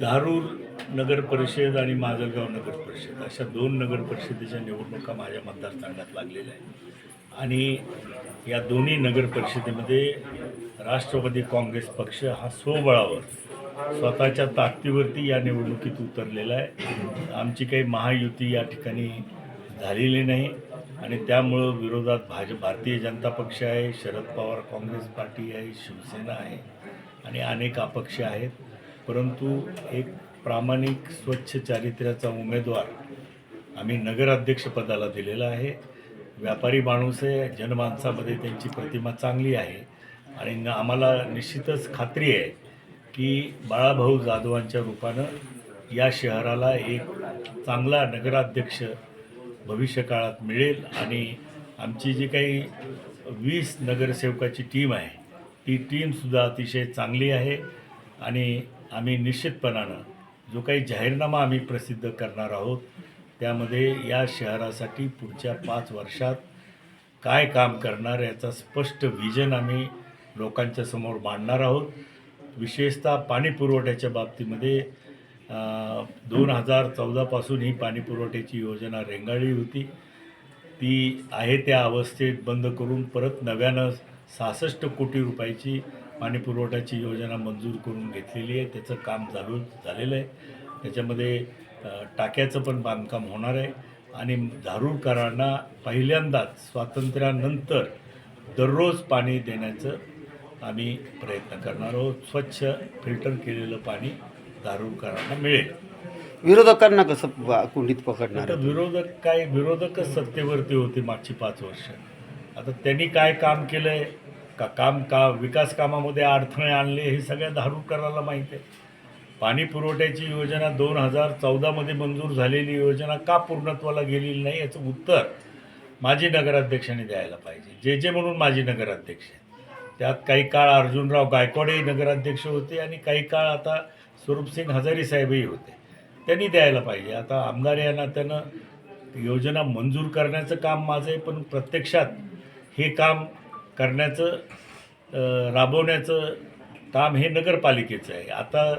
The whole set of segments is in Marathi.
धारूर नगर परिषद आणि माजलगाव नगर परिषद अशा दोन नगर परिषदेच्या निवडणुका माझ्या मतदारसंघात लागलेल्या आहेत. आणि या दोन्ही नगर परिषदेमध्ये राष्ट्रवादी काँग्रेस पक्ष हा स्वबळावर स्वतःच्या ताकदीवरती या निवडणुकीत उतरलेला आहे. आमची काही महायुती या ठिकाणी झालेली नाही आणि त्यामुळं विरोधात भाज भारतीय जनता पक्ष आहे शरद पवार काँग्रेस पार्टी आहे शिवसेना आहे आणि अनेक अपक्ष आहेत. परंतु एक प्रामाणिक स्वच्छ चारित्र्याचा उमेदवार आम्ही नगराध्यक्षपदाला दिलेला आहे. व्यापारी माणूस आहे जनमानसामध्ये त्यांची प्रतिमा चांगली आहे आणि आम्हाला निश्चितच खात्री आहे की बाळाभाऊ जाधवांच्या रूपानं या शहराला एक चांगला नगराध्यक्ष भविष्यकाळात मिळेल आणि आमची जी काही वीस नगरसेवकाची टीम आहे ती टीमसुद्धा अतिशय चांगली आहे आणि आम्ही निश्चितपणानं जो काही जाहीरनामा आम्ही प्रसिद्ध करणार आहोत त्यामध्ये या शहरासाठी पुढच्या पाच वर्षात काय काम करणार याचा स्पष्ट विजन आम्ही लोकांच्या समोर मांडणार आहोत. विशेषतः पाणी पुरवठ्याच्या बाबतीमध्ये दोन हजार चौदापासून ही पाणी पुरवठ्याची योजना रेंगाळली होती. ती आहे त्या अवस्थेत बंद करून परत नव्यानं सहासष्ट कोटी रुपयाची पाणी पुरवठ्याची योजना मंजूर करून घेतलेली आहे. त्याचं काम चालू झालेलं आहे. त्याच्यामध्ये टाक्याचं पण बांधकाम होणार आहे. आणि धारूरकरांना पहिल्यांदाच स्वातंत्र्यानंतर दररोज पाणी देण्याचं आम्ही प्रयत्न करणार आहोत. स्वच्छ फिल्टर केलेलं पाणी धारूरकरांना मिळेल. विरोधकांना कसं कुंडीत पकडणार? विरोधक काय विरोधकच सत्तेवरती होते मागची पाच वर्ष. आता त्यांनी काय काम केलंय? का काम का विकास कामामध्ये अडथळे आणले हे सगळ्या दारूकराला माहीत आहे. पाणी पुरवठ्याची योजना दोन हजार चौदामध्ये मंजूर झालेली योजना का पूर्णत्वाला गेलेली नाही याचं उत्तर माजी नगराध्यक्षांनी द्यायला पाहिजे. जे जे म्हणून माजी नगराध्यक्ष आहेत. त्यात काही काळ अर्जुनराव गायकवाडही नगराध्यक्ष होते आणि काही काळ आता स्वरूपसिंग हजारी साहेबही होते. त्यांनी द्यायला पाहिजे. आता आमदार या नात्यानं योजना मंजूर करण्याचं काम माझं आहे पण प्रत्यक्षात हे काम करण्याचं राबवण्याचं काम हे नगरपालिकेचं आहे. आता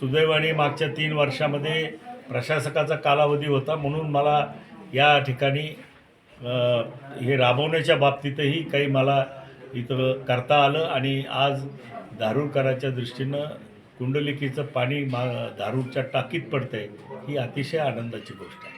सुदैवाने मागच्या तीन वर्षामध्ये प्रशासकाचा कालावधी होता म्हणून मला या ठिकाणी हे राबवण्याच्या बाबतीतही काही मला इथं करता आलं आणि आज धारूरकराच्या दृष्टीनं कुंडलिकीचं पाणी मा धारूरच्या टाकीत पडतंय ही अतिशय आनंदाची गोष्ट आहे.